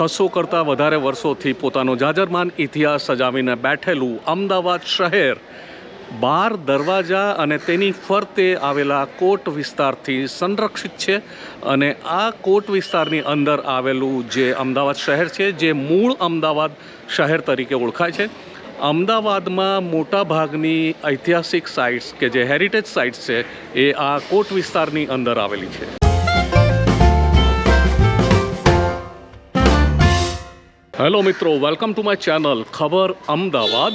છસો કરતાં વધારે વર્ષોથી પોતાનો જાજરમાન ઇતિહાસ સજાવીને બેઠેલું અમદાવાદ શહેર. બાર દરવાજા અને તેની ફરતે આવેલા કોટ વિસ્તારથી સંરક્ષિત છે અને આ કોટ વિસ્તારની અંદર આવેલું જે અમદાવાદ શહેર છે, જે મૂળ અમદાવાદ શહેર તરીકે ઓળખાય છે. અમદાવાદમાં મોટા ભાગની ઐતિહાસિક સાઇટ્સ કે જે હેરિટેજ સાઇટ્સ છે, એ આ કોટ વિસ્તારની અંદર આવેલી છે. હેલો મિત્રો વેલકમ ટુ માય ચેનલ ખબર અમદાવાદ.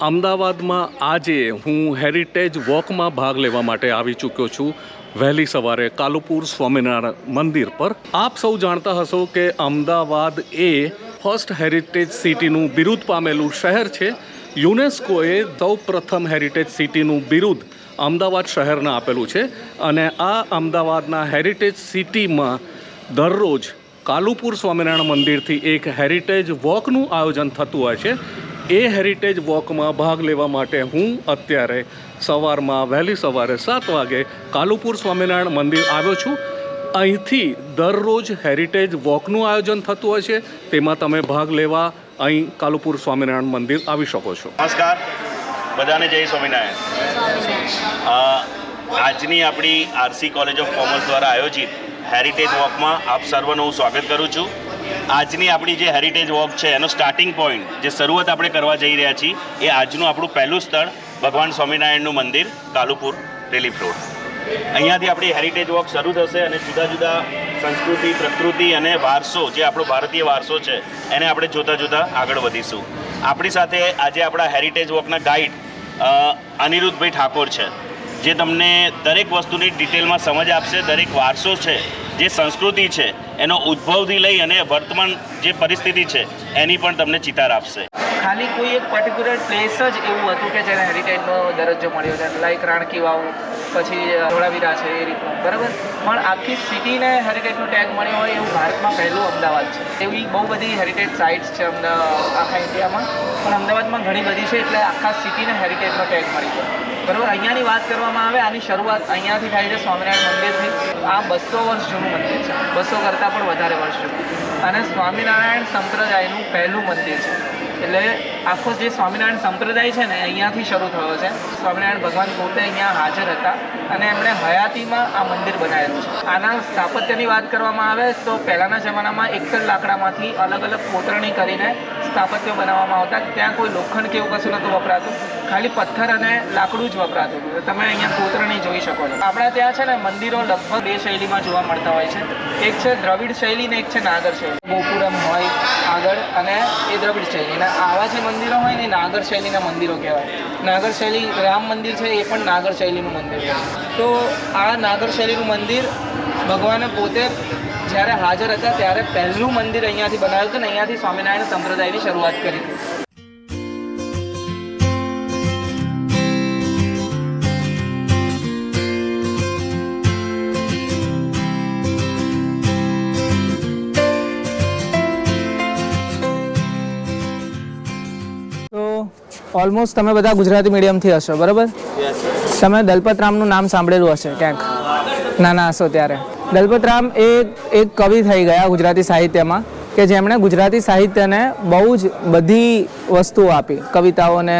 અમદાવાદમાં આજે હું હેરિટેજ વોકમાં ભાગ લેવા માટે આવી ચૂક્યો છું. વહેલી સવારે કાલુપુર સ્વામિનારાયણ મંદિર પર. આપ સૌ જાણતા હશો કે અમદાવાદ એ ફર્સ્ટ હેરિટેજ સિટીનું બિરુદ પામેલું શહેર છે. યુનેસ્કોએ સૌ પ્રથમ હેરિટેજ સિટીનું બિરુદ અમદાવાદ શહેરને આપેલું છે. અને આ અમદાવાદના હેરિટેજ સિટીમાં દરરોજ કાલુપુર સ્વામિનારાયણ મંદિરથી એક હેરિટેજ વોકનું આયોજન થતું હોય છે. એ હેરિટેજ વોકમાં ભાગ લેવા માટે હું અત્યારે સવારમાં વહેલી સવારે સાત વાગે કાલુપુર સ્વામિનારાયણ મંદિર આવ્યો છું. અહીંથી દરરોજ હેરિટેજ વોકનું આયોજન થતું હોય છે. તેમાં તમે ભાગ લેવા અહીં કાલુપુર સ્વામિનારાયણ મંદિર આવી શકો છો. નમસ્કાર. બધાને જય સ્વામિનારાયણ. આજની આપણી આરસી કોલેજ ઓફ કોમર્સ દ્વારા આયોજિત હેરિટેજ વોકમાં આપ સર્વનું હું સ્વાગત કરું છું. આજની આપણી જે હેરિટેજ વોક છે, એનો સ્ટાર્ટિંગ પોઈન્ટ જે શરૂઆત આપણે કરવા જઈ રહ્યા છીએ, એ આજનું આપણું પહેલું સ્થળ ભગવાન સ્વામિનારાયણનું મંદિર, કાલુપુર રિલીફ રોડ અહીંયાથી આપણી હેરિટેજ વોક શરૂ થશે અને જુદા જુદા સંસ્કૃતિ, પ્રકૃતિ અને વારસો, જે આપણો ભારતીય વારસો છે, એને આપણે જોતા જોતા આગળ વધીશું. આપણી સાથે આજે આપણા હેરિટેજ વોકના ગાઈડ અનિરુદ્ધભાઈ ઠાકોર છે. જે તમને દરેક વસ્તુની ડિટેલમાં સમજ આપશે, દરેક વારસો છે, જે સંસ્કૃતિ છે, એનો ઉદ્ભવથી લઈ અને વર્તમાન જે પરિસ્થિતિ છે, એની પણ તમને ચિતાર આપશે. ખાલી કોઈ એક પર્ટિક્યુલર પ્લેસ જ એવું હતું કે જેને હેરિટેજનો દરજ્જો મળ્યો છે? લાઈક રાણકી વાવ, પછી ધોળાવીરા છે એ રીતનું. બરાબર? પણ આખી સિટીને હેરિટેજનો ટેગ મળ્યો હોય એવું ભારતમાં પહેલું અમદાવાદ છે. એવી બહુ બધી હેરિટેજ સાઇટ્સ છે અમદાવાદ આખા ઇન્ડિયામાં પણ અમદાવાદમાં ઘણી બધી છે એટલે આખા સિટીને હેરિટેજનો ટેગ મળી ગયો બરાબર, અહીંયાની વાત કરવામાં આવે, આની શરૂઆત અહીંયાથી થાય છે સ્વામિનારાયણ મંદિરથી. આ બસો વર્ષ જૂનું મંદિર છે. બસો કરતાં પણ વધારે વર્ષ જૂનું. અને સ્વામિનારાયણ સંપ્રદાયનું પહેલું મંદિર છે. એટલે આખો જે સ્વામિનારાયણ સંપ્રદાય છે ને અહીંયાથી શરૂ થયો છે. સ્વામિનારાયણ ભગવાન પોતે અહીંયા હાજર હતા અને એમણે હયાતીમાં આ મંદિર બનાવેલું છે. આના સ્થાપત્યની વાત કરવામાં આવે, તો પહેલાંના જમાનામાં એક જ લાકડામાંથી અલગ અલગ કોતરણી કરીને સ્થાપત્યો બનાવવામાં આવતા ત્યાં કોઈ લોખંડ કે એવું કશું નહોતું વપરાતું. ખાલી પથ્થર અને લાકડું જ વપરાતું તમે અહીંયા કોતરણી જોઈ શકો છો. આપણા ત્યાં છે ને મંદિરો લગભગ બે શૈલીમાં જોવા મળતા હોય છે. એક છે દ્રવિડ શૈલી ને એક છે નાગર શૈલી. ગોપુરમ હોય, આગળ અને એ દ્રવિડ શૈલી. અને આવા જે મંદિરો હોય ને એ નાગર શૈલીના મંદિરો કહેવાય. નાગર શૈલી, રામ મંદિર છે એ પણ નાગર શૈલીનું મંદિર છે. તો આ નાગર શૈલીનું મંદિર ભગવાને પોતે જ્યારે હાજર હતા ત્યારે પહેલું મંદિર અહીંયાથી બનાવ્યું હતું ને અહીંયાથી સ્વામિનારાયણ સંપ્રદાયની શરૂઆત કરી હતી. તો ઓલમોસ્ટ તમે બધા ગુજરાતી મીડિયમથી હશો બરાબર? તમે દલપતરામનું નામ સાંભળેલું હશે ક્યાંક? નાના હશો ત્યારે. દલપતરામ એ એક કવિ થઈ ગયા ગુજરાતી સાહિત્યમાં કે જેમણે ગુજરાતી સાહિત્યને બહુ જ બધી વસ્તુઓ આપી. કવિતાઓને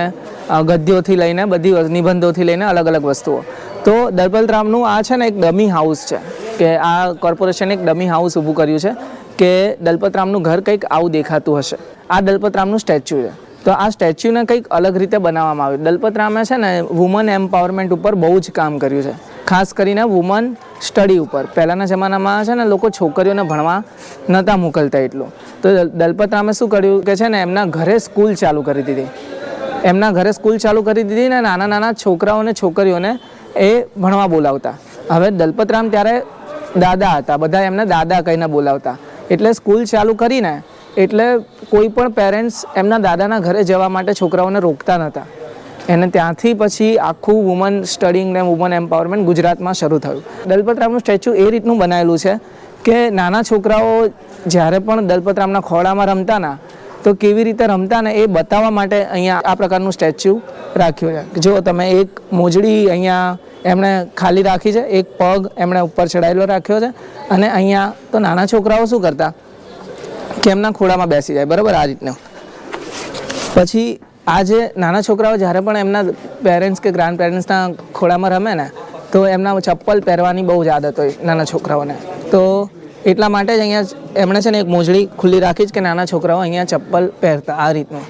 ગદ્યોથી લઈને બધી નિબંધોથી લઈને અલગ અલગ વસ્તુઓ. તો દલપતરામનું આ છે ને એક ડમી હાઉસ છે કે આ કોર્પોરેશને એક ડમી હાઉસ ઊભું કર્યું છે કે દલપતરામનું ઘર કંઈક આવું દેખાતું હશે. આ દલપતરામનું સ્ટેચ્યુ છે. તો આ સ્ટેચ્યુને કંઈક અલગ રીતે બનાવવામાં આવ્યું. દલપતરામે છે ને વુમન એમ્પાવરમેન્ટ ઉપર બહુ જ કામ કર્યું છે. ખાસ કરીને વુમન સ્ટડી ઉપર. પહેલાંના જમાનામાં છે ને લોકો છોકરીઓને ભણવા નહોતા મોકલતા એટલું. તો દલ- દલપતરામે શું કર્યું કે છે ને એમના ઘરે સ્કૂલ ચાલુ કરી દીધી. એમના ઘરે સ્કૂલ ચાલુ કરી દીધી ને નાના નાના છોકરાઓને છોકરીઓને એ ભણવા બોલાવતા. હવે દલપતરામ ત્યારે દાદા હતા, બધા એમને દાદા કહીને બોલાવતા. એટલે સ્કૂલ ચાલુ કરીને, એટલે કોઈ પણ પેરેન્ટ્સ એમના દાદાના ઘરે જવા માટે છોકરાઓને રોકતા નહોતા. એને ત્યાંથી પછી આખું વુમન સ્ટડિંગ ને વુમન એમ્પાવરમેન્ટ ગુજરાતમાં શરૂ થયું. દલપતરામનું સ્ટેચ્યુ એ રીતનું બનાવેલું છે કે નાના છોકરાઓ જ્યારે પણ દલપતરામના ખોળામાં રમતા ના, તો કેવી રીતે રમતા ને એ બતાવવા માટે અહીંયા આ પ્રકારનું સ્ટેચ્યુ રાખ્યું છે. જો તમે એક મોજડી અહીંયા એમણે ખાલી રાખી છે, એક પગ એમણે ઉપર ચડાયેલો રાખ્યો છે અને અહીંયા તો નાના છોકરાઓ શું કરતા? કે એમના ખોળામાં બેસી જાય, બરાબર આ રીતનું. પછી આ જે નાના છોકરાઓ જ્યારે પણ એમના પેરેન્ટ્સ કે ગ્રાન્ડ પેરેન્ટ્સના ખોળામાં રમે ને, તો એમના ચપ્પલ પહેરવાની બહુ જ આદત હોય નાના છોકરાઓને. તો એટલા માટે જ અહીંયા એમણે છે ને એક મોજડી ખુલ્લી રાખી જ કે નાના છોકરાઓ અહીંયા ચપ્પલ પહેરતા આ રીતનું.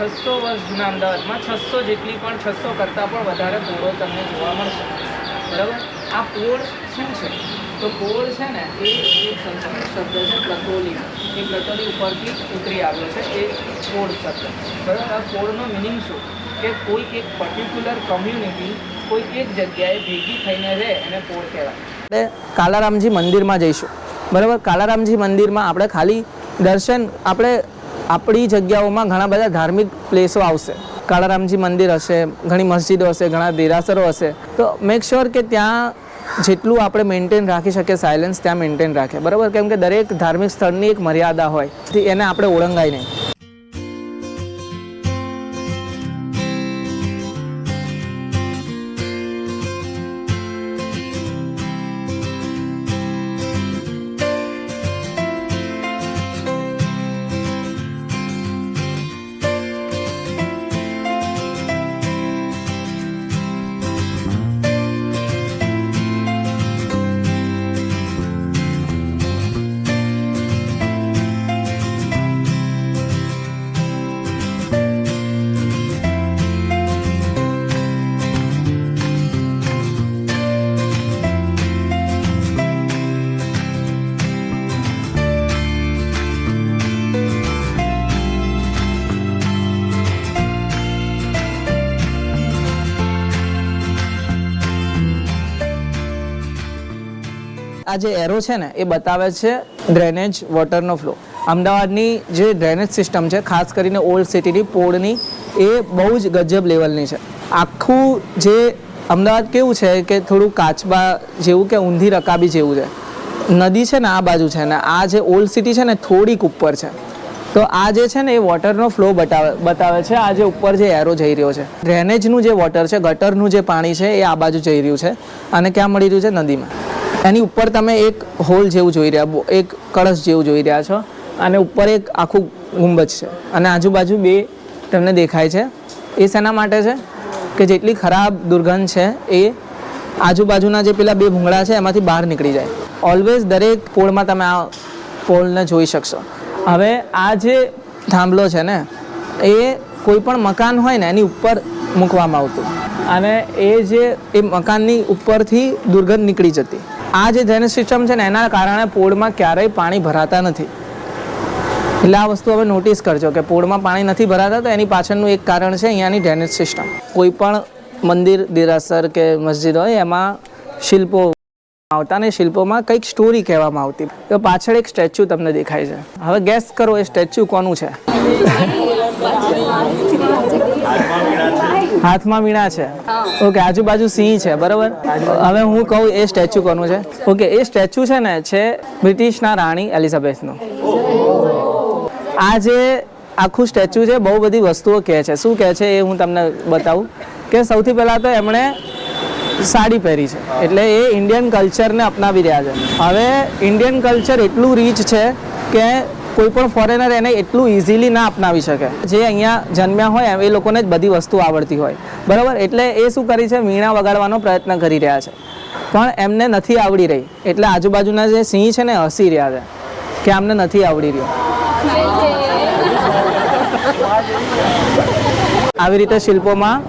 છસો વર્ષ જૂના અમદાવાદમાં, છસો જેટલી પણ, છસો કરતાં પણ વધારે પોળો તમને જોવા મળશે. બરાબર? આ પોળ શું છે? તો પોળ છે ને, એ એક સંસ્કૃત શબ્દ છે પ્રતોલી એ પ્રતોલી ઉપરથી ઉતરી આવ્યો છે, એ પોળ શબ્દ. બરાબર? આ પોળનો મિનિંગ શું? કે કોઈ એક પર્ટિક્યુલર કમ્યુનિટી કોઈ એક જગ્યાએ ભેગી થઈને રહે એને પોળ કહેવાય. આપણે કાલારામજી મંદિરમાં જઈશું. બરાબર? કાલારામજી મંદિરમાં આપણે ખાલી દર્શન, આપણે આપણી જગ્યાઓમાં ઘણા બધા ધાર્મિક પ્લેસો આવશે. કાળારામજી મંદિર હશે, ઘણી મસ્જિદો હશે, ઘણા દેરાસરો હશે. તો મેક શ્યોર કે ત્યાં જેટલું આપણે મેન્ટેન રાખી શકીએ સાયલન્સ ત્યાં મેન્ટેન રાખે બરાબર? કેમ કે દરેક ધાર્મિક સ્થળની એક મર્યાદા હોય. એને આપણે ઓળંગાય નહીં. આ જે એરો છે ને, એ બતાવે છે ડ્રેનેજ વોટરનો ફ્લો અમદાવાદની જે ડ્રેનેજ સિસ્ટમ છે, ખાસ કરીને ઓલ્ડ સિટીની પોળની, એ બહુ જ ગજબ લેવલની છે. આખું જે અમદાવાદ કેવું છે કે થોડું કાચબા જેવું કે ઊંધી રકાબી જેવું છે. નદી છે ને આ બાજુ છે ને, આ જે ઓલ્ડ સિટી છે ને, થોડીક ઉપર છે. તો આ જે છે ને, એ વોટરનો ફ્લો બતાવે બતાવે છે. આ જે ઉપર જે એરો જઈ રહ્યો છે. ડ્રેનેજનું જે વોટર છે, ગટરનું જે પાણી છે, એ આ બાજુ જઈ રહ્યું છે અને ક્યાં મળી રહ્યું છે? નદીમાં. એની ઉપર તમે એક હોલ જેવું જોઈ રહ્યા એક કળશ જેવું જોઈ રહ્યા છો અને ઉપર એક આખું ગુંબજ છે. અને આજુબાજુ બે તમને દેખાય છે. એ શેના માટે છે? કે જેટલી ખરાબ દુર્ગંધ છે એ આજુબાજુના જે પેલા બે ભૂંગળા છે એમાંથી બહાર નીકળી જાય. ઓલવેઝ દરેક પોળમાં તમે આ પોળને જોઈ શકશો. હવે આ જે થાંભલો છે ને, એ કોઈ પણ મકાન હોય ને, એની ઉપર મૂકવામાં આવતું. અને એ જે એ મકાનની ઉપરથી દુર્ગંધ નીકળી જતી. આ જે ડ્રેનેજ સિસ્ટમ છે ને, એના કારણે પોળમાં ક્યારેય પાણી ભરાતા નથી. એટલે આ વસ્તુ હવે નોટિસ કરજો કે પોળમાં પાણી નથી ભરાતા, તો એની પાછળનું એક કારણ છે અહીંયાની ડ્રેનેજ સિસ્ટમ કોઈ પણ મંદિર, દેરાસર કે મસ્જિદ હોય, એમાં શિલ્પો આવતા ને શિલ્પોમાં કંઈક સ્ટોરી કહેવામાં આવતી. તો પાછળ એક સ્ટેચ્યુ તમને દેખાય છે. હવે ગેસ કરો એ સ્ટેચ્યુ કોનું છે? હાથમાં વીણા છે. ઓકે, આજુબાજુ સિંહ છે, બરાબર? હવે હું કહું એ સ્ટેચ્યુ કોનું છે. ઓકે, એ સ્ટેચ્યુ છે ને, છે બ્રિટિશના રાણી એલિઝાબેથનું. આ જે આખું સ્ટેચ્યુ છે, બહુ બધી વસ્તુઓ કહે છે. શું કહે છે એ હું તમને બતાવું કે સૌથી પહેલાં તો એમણે સાડી પહેરી છે. એટલે એ ઇન્ડિયન કલ્ચરને અપનાવી રહ્યા છે. હવે ઇન્ડિયન કલ્ચર એટલું રીચ છે કે કોઈ પણ ફોરેનર એને એટલું ઇઝીલી ના અપનાવી શકે. જે અહીંયા જન્મ્યા હોય એ લોકોને જ બધી વસ્તુ આવડતી હોય. બરાબર? એટલે એ શું કરી છે? વીણા વગાડવાનો પ્રયત્ન કરી રહ્યા છે. પણ એમને નથી આવડી રહી. એટલે આજુબાજુના જે સિંહ છે ને, હસી રહ્યા છે. કે આમને નથી આવડી રહ્યું. આવી રીતે શિલ્પોમાં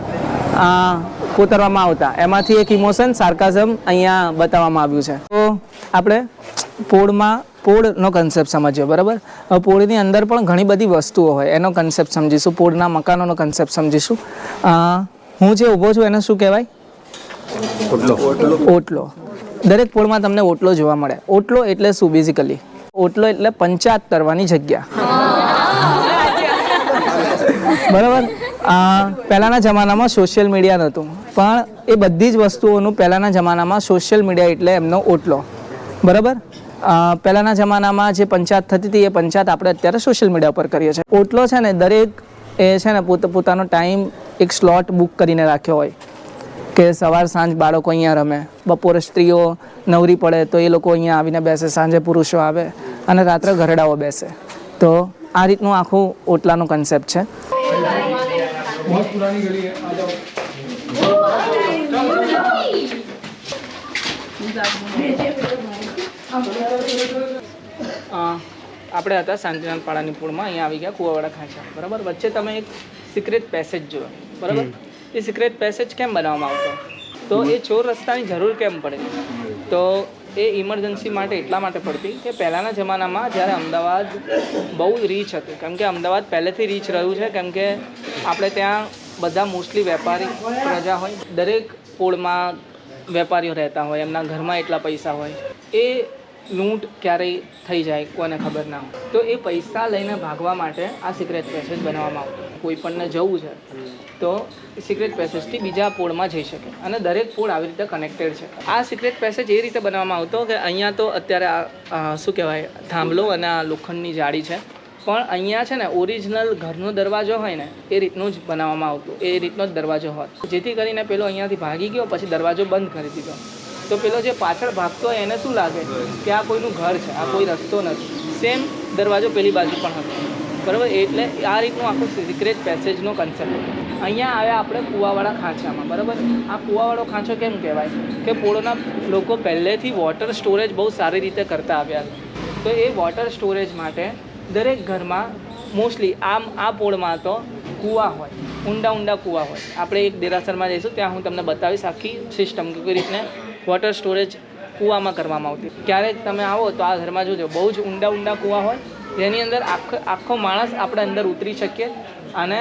કોતરવામાં આવતા. એમાંથી એક ઇમોશન સાર્કાઝમ અહીંયા બતાવવામાં આવ્યું છે. તો આપણે પોળમાં પોળનો કન્સેપ્ટ સમજ્યો બરાબર? હવે પોળની અંદર પણ ઘણી બધી વસ્તુઓ હોય એનો કન્સેપ્ટ સમજીશું પોળના મકાનોનો કન્સેપ્ટ સમજીશું. હું જે ઊભો છું એને શું કહેવાય? ઓટલો. દરેક પોળમાં તમને ઓટલો જોવા મળે. ઓટલો એટલે શું બેઝિકલી ઓટલો એટલે પંચાયત કરવાની જગ્યા. બરાબર? પહેલાંના જમાનામાં સોશિયલ મીડિયા નહોતું. પણ એ બધી જ વસ્તુઓનું પહેલાંના જમાનામાં સોશિયલ મીડિયા એટલે એમનો ઓટલો. બરાબર? પહેલાંના જમાનામાં જે પંચાયત થતી હતી, એ પંચાયત આપણે અત્યારે સોશિયલ મીડિયા પર કરીએ છીએ. ઓટલો છે ને, દરેક એ છે ને, પોત, પોતાનો ટાઈમ એક સ્લોટ બુક કરીને રાખ્યો હોય. કે સવાર, સાંજ બાળકો અહીંયા રમે. બપોરે સ્ત્રીઓ નવરી પડે, તો એ લોકો અહીંયા આવીને બેસે, સાંજે પુરુષો આવે અને રાત્રે ઘરડાઓ બેસે. તો આ રીતનું આખું ઓટલાનું કન્સેપ્ટ છે. આપણે હતા શાંતિનાથ પાડાની પૂળમાં અહીંયા આવી ગયા કુવાવાડા ખાંચા. બરાબર? વચ્ચે તમે એક સિક્રેટ પેસેજ જોયો. બરાબર? એ સિક્રેટ પેસેજ કેમ બનાવવામાં આવતો? તો એ ચોર રસ્તાની જરૂર કેમ પડે? તો એ ઇમરજન્સી માટે એટલા માટે પડતી કે પહેલાંના જમાનામાં જ્યારે અમદાવાદ બહુ રીચ હતું. કેમ કે અમદાવાદ પહેલેથી રીચ રહ્યું છે કેમ કે આપણે ત્યાં બધા મોસ્ટલી વેપારી પ્રજા હોય. દરેક પોળમાં વેપારીઓ રહેતા હોય એમના ઘરમાં એટલા પૈસા હોય. એ લૂંટ ક્યારેય થઈ જાય કોને ખબર ના હોય. તો એ પૈસા લઈને ભાગવા માટે આ સિક્રેટ પેસેજ બનાવવામાં આવતો કોઈ પણને જવું છે, તો સિક્રેટ પેસેજથી બીજા પોળમાં જઈ શકે. અને દરેક પોળ આવી રીતે કનેક્ટેડ છે. આ સિક્રેટ પેસેજ એ રીતે બનાવવામાં આવતો કે અહીંયા તો અત્યારે શું કહેવાય, થાંભલો અને આ લોખંડની જાળી છે. પણ અહીંયા છે ને ઓરિજિનલ ઘરનો દરવાજો હોય ને, એ રીતનું જ બનાવવામાં આવતું. એ રીતનો જ દરવાજો હોત. જેથી કરીને પેલો અહીંયાથી ભાગી ગયો, પછી દરવાજો બંધ કરી દીધો. તો પેલો જે પાછળ ભાગતો હોય એને શું લાગે? કે આ કોઈનું ઘર છે, આ કોઈ રસ્તો નથી. સેમ દરવાજો પેલી બાજુ પણ હતો. બરાબર? એટલે આ રીતનું આખું સિક્રેટ પેસેજનો કન્સેપ્ટ અહીંયા આવ્યા આપણે કુવાવાળા ખાંચામાં, બરાબર? આ કુવાવાળો ખાંચો કેમ કહેવાય? કે પોળોના લોકો પહેલેથી વોટર સ્ટોરેજ બહુ સારી રીતે કરતા આવ્યા તો એ વોટર સ્ટોરેજ માટે દરેક ઘરમાં મોસ્ટલી આમ, આ પોળમાં તો કૂવા હોય, ઊંડા ઊંડા કૂવા હોય. આપણે એક દેરાસરમાં જઈશું, ત્યાં હું તમને બતાવીશ આખી સિસ્ટમ કે રીતને વોટર સ્ટોરેજ કૂવામાં કરવામાં આવતી. ક્યારેક તમે આવો તો આ ઘરમાં જોજો, બહુ જ ઊંડા ઊંડા કૂવા હોય, જેની અંદર આખો આખો માણસ આપણે અંદર ઉતરી શકીએ અને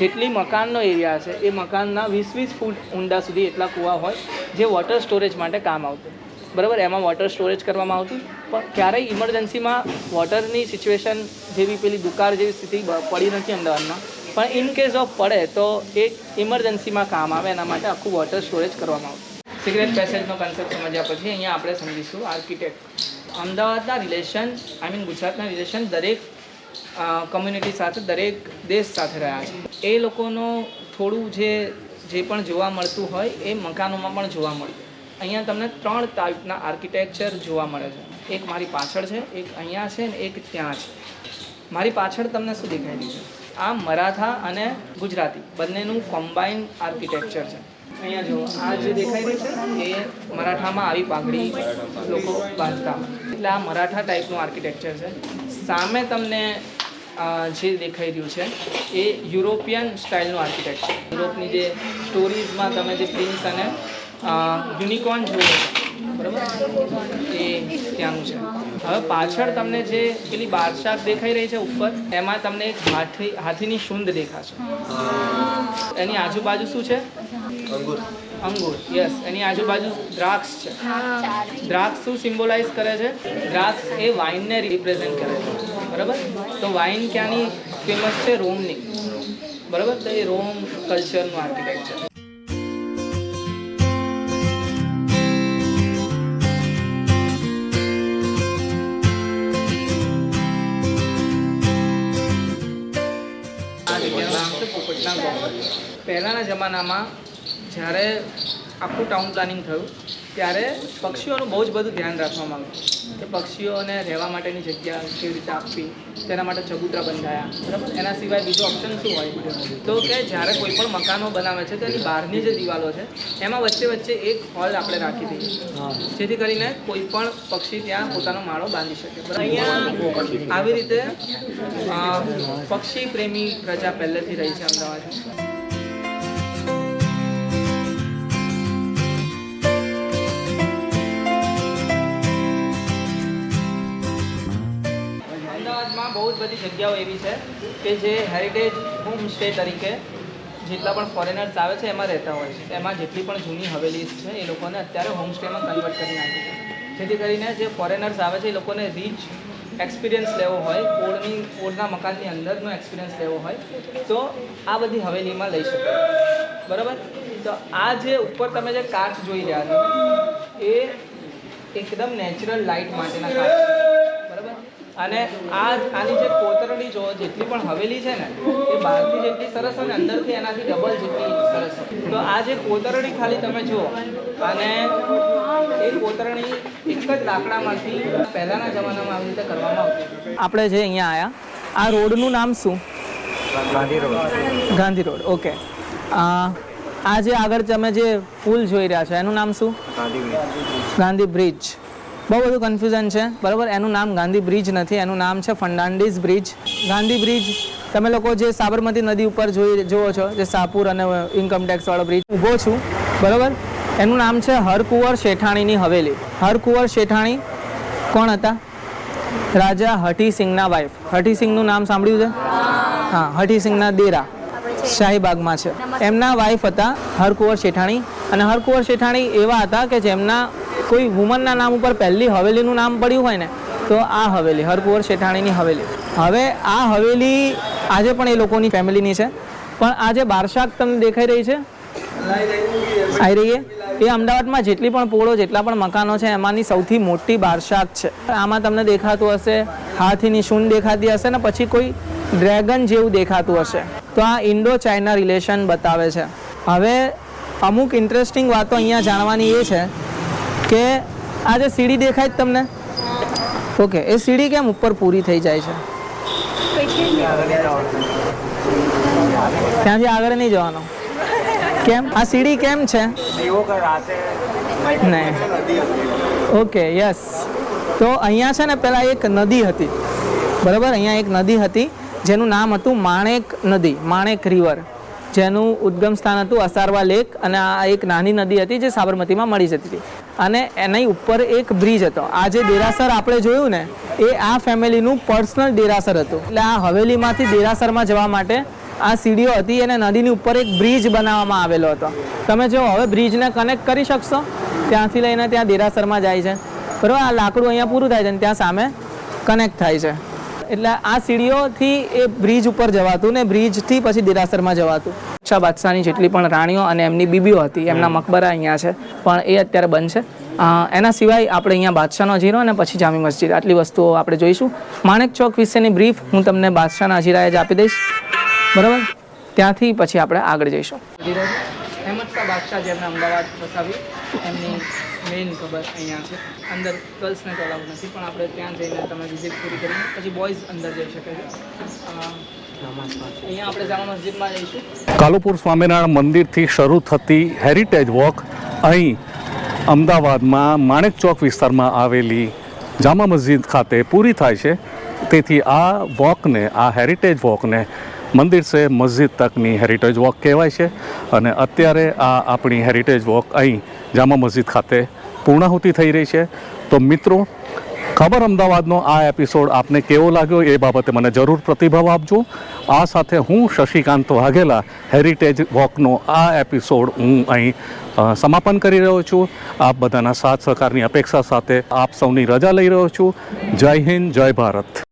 જેટલી મકાનનો એરિયા છે એ મકાનના વીસ વીસ ફૂટ ઊંડા સુધી એટલા કૂવા હોય, જે વોટર સ્ટોરેજ માટે કામ આવતું. બરાબર? એમાં વોટર સ્ટોરેજ કરવામાં આવતું. પણ ક્યારેય ઇમરજન્સીમાં વોટરની સિચ્યુએશન જેવી પેલી દુકાળ જેવી સ્થિતિ પડી નથી અમદાવાદમાં. પણ ઇન કેસ ઓફ પડે તો એક ઇમરજન્સીમાં કામ આવે, એના માટે આખું વોટર સ્ટોરેજ કરવામાં આવતું. સિક્રેટ પેસેજનો કન્સેપ્ટ સમજ્યા પછી અહીંયા આપણે સમજીશું આર્કિટેક્ટ અમદાવાદના રિલેશન આઈ મીન ગુજરાતના રિલેશન દરેક કમ્યુનિટી સાથે, દરેક દેશ સાથે રહ્યા છે. એ લોકોનો થોડું જે જે પણ જોવા મળતું હોય એ મકાનોમાં પણ જોવા મળ્યું અહીંયા તમને ત્રણ ટાઈપના આર્કિટેક્ચર જોવા મળે છે. એક મારી પાછળ છે, એક અહીંયા છે ને એક ત્યાં છે. મારી પાછળ તમને શું દેખાઈ રહ્યું છે? આ મરાઠા અને ગુજરાતી બંનેનું કોમ્બાઈન આર્કિટેક્ચર છે. અહીંયા જો આ જે દેખાઈ રહ્યું છે એ મરાઠામાં આવી પાઘડી લોકો બાંધતા એટલે આ મરાઠા ટાઈપનું આર્કિટેક્ચર છે. સામે તમને જે દેખાઈ રહ્યું છે એ યુરોપિયન સ્ટાઇલનું આર્કિટેક્ચર યુરોપની જે સ્ટોરીઝમાં તમે જે પ્રિન્સ અને યુનિકોર્ન છો, બરાબર? એ ત્યાંનું છે. હવે પાછળ તમને જે પેલી બારશાક દેખાઈ રહી છે ઉપર એમાં તમને એક હાથી હાથીની શુંદ દેખાશે. એની આજુબાજુ શું છે? અંગુર. અંગૂર યસ એની આજુબાજુ દ્રાક્ષ છે. દ્રાક્ષ શું સિમ્બોલાઇઝ કરે છે? દ્રાક્ષ એ વાઇનને રિપ્રેઝેન્ટ કરે છે. બરાબર? તો વાઇન ક્યાંની ફેમસ છે? રોમની. બરાબર? તો એ રોમ કલ્ચરનું આર્કિટેક્ચર પહેલાંના જમાનામાં જ્યારે આખું ટાઉન પ્લાનિંગ થયું ત્યારે પક્ષીઓનું બહુ જ બધું ધ્યાન રાખવામાં આવ્યું. કે પક્ષીઓને રહેવા માટેની જગ્યા કેવી રીતે આપવી તેના માટે ચબૂતરા બંધાયા બરાબર? એના સિવાય બીજો ઓપ્શન શું હોય? તો કે જ્યારે કોઈ પણ મકાનો બનાવે છે તેની બહારની જે દિવાલો છે એમાં વચ્ચે વચ્ચે એક હોલ આપણે રાખી દઈએ. જેથી કરીને કોઈ પણ પક્ષી ત્યાં પોતાનો માળો બાંધી શકે બરાબર? અહીંયા આવી રીતે પક્ષી પ્રેમી પ્રજા પહેલેથી રહી છે અમદાવાદમાં. બધી જગ્યાઓ એવી છે કે જે હેરિટેજ હોમ સ્ટે તરીકે જેટલા પણ ફોરેનર્સ આવે છે, એમાં રહેતા હોય છે. એમાં જેટલી પણ જૂની હવેલીઝ છે, એ લોકોને અત્યારે હોમસ્ટેમાં કન્વર્ટ કરી નાખી છે. જેથી કરીને જે ફોરેનર્સ આવે છે, એ લોકોને રીચ એક્સપિરિયન્સ લેવો હોય, ઓળની, ઓળના મકાનની અંદરનો એક્સપિરિયન્સ લેવો હોય, તો આ બધી હવેલીમાં લઈ શકે. બરાબર? તો આ જે ઉપર તમે જે કાચ જોઈ રહ્યા છો, એ એકદમ નેચરલ લાઇટ માટેના કાચ અને આ આની જે કોતરણી જો જેટલી પણ હવેલી છે ને એ બહારથી જેટલી સરસ હોય ને અંદરથી એનાથી ડબલ જેટલી સરસ તો આ જે કોતરણી ખાલી તમે જુઓ અને એ કોતરણી એક જ લાકડામાંથી પહેલાંના જમાનામાં આવી રીતે કરવામાં આવતી આપણે જે અહીંયા આવ્યા આ રોડનું નામ શું? ગાંધી રોડ. ઓકે. આ જે આગળ તમે જે પુલ જોઈ રહ્યા છો એનું નામ શું? ગાંધી બ્રિજ. બહુ બધું કન્ફ્યુઝન છે. બરાબર? એનું નામ ગાંધી બ્રિજ નથી. એનું નામ છે ફર્નાન્ડીઝ બ્રિજ ગાંધી બ્રિજ તમે લોકો જે સાબરમતી નદી ઉપર જોઈ, જુઓ છો, જે સાપુર અને ઇન્કમટેક્સવાળો બ્રિજ ઊભો છું. બરાબર? એનું નામ છે હરકુંવર શેઠાણીની હવેલી. હરકુંવર શેઠાણી કોણ હતા? રાજા હઠીસિંહના વાઇફ હઠીસિંહનું નામ સાંભળ્યું છે? હા, હઠીસિંહના દેરા શાહીબાગમાં છે. એમના વાઇફ હતા હરકુંવર શેઠાણી. અને હરકુંવર શેઠાણી એવા હતા કે જેમના કોઈ વુમનના નામ ઉપર પહેલી હવેલીનું નામ પડ્યું હોય ને, તો આ હવેલી, હરકુંવર શેઠાણીની હવેલી. હવે આ હવેલી આજે પણ એ લોકોની ફેમિલીની છે. પણ આજે બારશાક તમને દેખાઈ રહી છે આવી રહી એ અમદાવાદમાં જેટલી પણ પોળો, જેટલા પણ મકાનો છે, એમાંની સૌથી મોટી બારશાક છે. આમાં તમને દેખાતું હશે, હાથીની શૂન દેખાતી હશે ને પછી કોઈ ડ્રેગન જેવું દેખાતું હશે. તો આ ઇન્ડો ચાઇના રિલેશન બતાવે છે. હવે અમુક ઇન્ટરેસ્ટિંગ વાતો અહીંયા જાણવાની એ છે કે આ જે સીડી દેખાય તમને? ઓકે એ સીડી કેમ ઉપર પૂરી થઈ જાય છે? ત્યાંથી આગળ નહીં જવાનું. કેમ? આ સીડી કેમ છે? નહીં. Okay yes. તો અહીંયા છે ને પહેલાં એક નદી હતી. બરાબર? અહીંયા એક નદી હતી જેનું નામ હતું માણેક નદી માણેક રિવર જેનું ઉદ્ગમ સ્થાન હતું અસારવા લેક અને આ એક નાની નદી હતી જે સાબરમતીમાં મળી જતી હતી. અને એની ઉપર એક બ્રિજ હતો. આ જે દેરાસર આપણે જોયું ને, એ આ ફેમિલીનું પર્સનલ દેરાસર હતું. એટલે આ હવેલીમાંથી દેરાસરમાં જવા માટે આ સીડીઓ હતી અને નદીની ઉપર એક બ્રિજ બનાવવામાં આવેલો હતો. તમે જો હવે બ્રિજને કનેક્ટ કરી શકશો? ત્યાંથી લઈને ત્યાં દેરાસરમાં જાય છે. બરાબર? આ લાકડું અહીંયા પૂરું થાય છે અને ત્યાં સામે કનેક્ટ થાય છે. એટલે આ સીડીઓથી એ બ્રિજ ઉપર જવાતું ને બ્રિજથી પછી દેરાસરમાં જવાતું. શાહ બાદશાહની જેટલી પણ રાણીઓ અને એમની બીબીઓ હતી એમના મકબરા અહીંયા છે પણ એ અત્યારે બંધ છે. એના સિવાય આપણે અહીંયા બાદશાહનો અજીરો અને પછી જામી મસ્જિદ. આટલી વસ્તુઓ આપણે જોઈશું. માણેક ચોક વિશેની બ્રીફ હું તમને બાદશાહના અજીરાએ જ આપી દઈશ. બરાબર? ત્યાંથી પછી આપણે આગળ જઈશું. અહેમદ શાહ બાદશાહ જેમને અમદાવાદ એમની મેઇન ખબર અહીંયા છે. અંદર ગર્લ્સને તો અલાઉડ નથી, પણ આપણે ત્યાં જઈને તમે વિઝિટ પૂરી કરીને, પછી બોયઝ અંદર જઈ શકે છે. કાલુપુર સ્વામિનારાયણ મંદિરથી શરૂ થતી હેરિટેજ વોક અહીં અમદાવાદમાં માણેક ચોક વિસ્તારમાં આવેલી જામા મસ્જિદ ખાતે પૂરી થાય છે. તેથી આ વોકને આ હેરિટેજ વોકને મંદિર સે મસ્જિદ તકની હેરિટેજ વોક કહેવાય છે. અને અત્યારે આ આપણી હેરિટેજ વોક અહીં જામા મસ્જિદ ખાતે પૂર્ણાહુતિ થઈ રહી છે. તો મિત્રો, ખબર અમદાવાદનો આ એપિસોડ આપને કેવો લાગ્યો એ બાબતે મને જરૂર પ્રતિભાવ આપજો. આ સાથે હું શશિકાંત વાઘેલા હેરિટેજ વોકનો આ એપિસોડ હું અહીં સમાપન કરી રહ્યો છું. આપ બધાના સાથ સહકારની અપેક્ષા સાથે આપ સૌની રજા લઈ રહ્યો છું. જય હિન્દ, જય ભારત.